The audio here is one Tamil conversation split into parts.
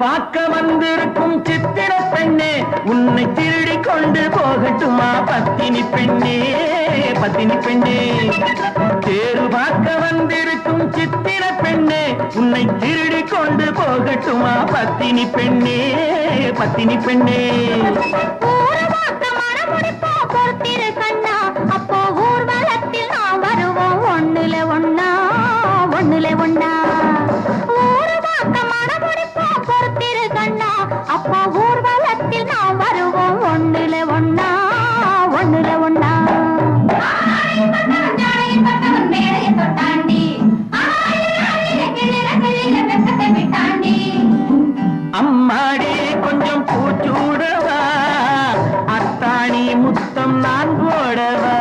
பார்க்க வந்திருக்கும் சித்திர பெண்ணே உன்னை திருடி கொண்டு போகட்டுமா பத்தினி பெண்ணே பத்தினி பெண்ணே. தேறு பார்க்க வந்திருக்கும் சித்திர பெண்ணே உன்னை திருடி கொண்டு போகட்டுமா பத்தினி பெண்ணே பத்தினி பெண்ணே. அம்மாடி கொஞ்சம் பூச்சூடவா? அத்தாணி முத்தம் நான் போடவா?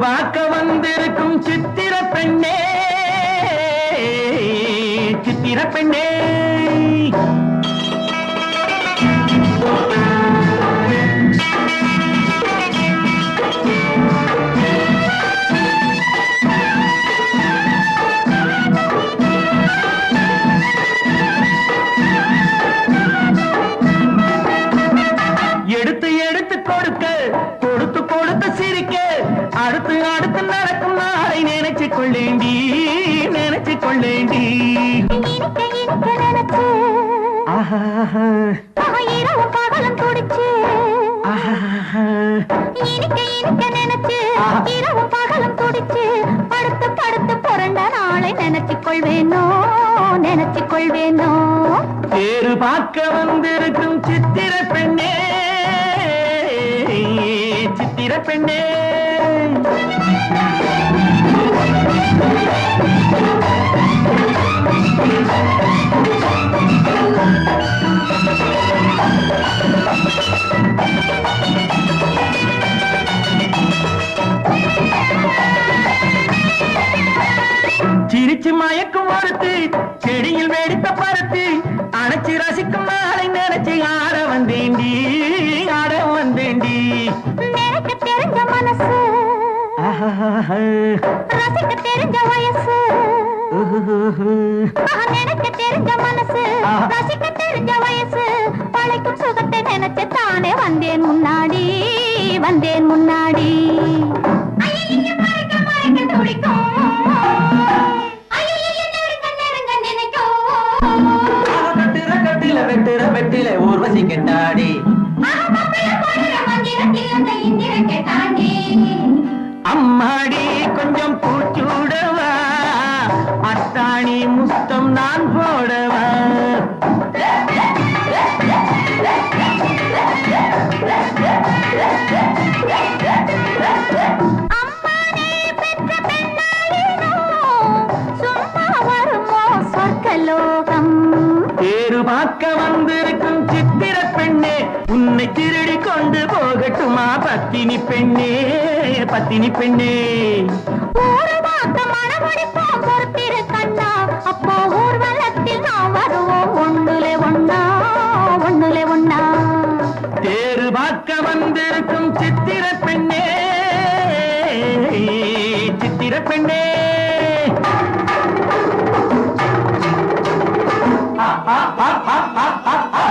பார்க்க வந்திருக்கும் சித்திர பெண்ணே சித்திர பெண்ணே. எடுத்து கொடுக்க கொடுத்து கொடுத்து சிரிக்க. அடுத்து அடுத்து நடக்கும் நாளை நினைச்சு கொள்ளேண்டி நினைச்சு கொள்ளேண்டி. பகலும் துடிச்சு இனிக்க இனிக்க நினைச்சு இரவும் பகலும் துடிச்சு படுத்து படுத்து புரண்ட நாளை நினைச்சு கொள்வேனோ நினைச்சு கொள்வேனோ தேரு பார்க்க வந்திருக்கும் சித்திர பெண்ணே. பெண்ணே. சிரிச்சு மயக்கும் ஒருத்து செடியில் வெடித்த பருத்து அணைச்சு ரசிக்கும் நாளை நினைச்சு ஆட வந்தேன் ஆட ரசிக்க தெரிஞ்ச வயசு. ஆஹா, நினைக்க தெரிஞ்ச மனசு. ரசிக்க தெரிஞ்ச வயசு. பழைக்கும் சுகத்தை நினைச்சு தானே வந்தேன் முன்னாடி வந்தேன் முன்னாடி. வெட்டில ஊர்வசி கெட்டாடி. முத்தம் நான் போடவா? பார்க்க வந்திருக்கும் சித்திர பெண்ணே உன்னை திருடி கொண்டு போகட்டுமா பத்தினி பெண்ணே பத்தினி பெண்ணே? பொறுத்திரு పెట్టండి ఆ ఆ ఆ ఆ ఆ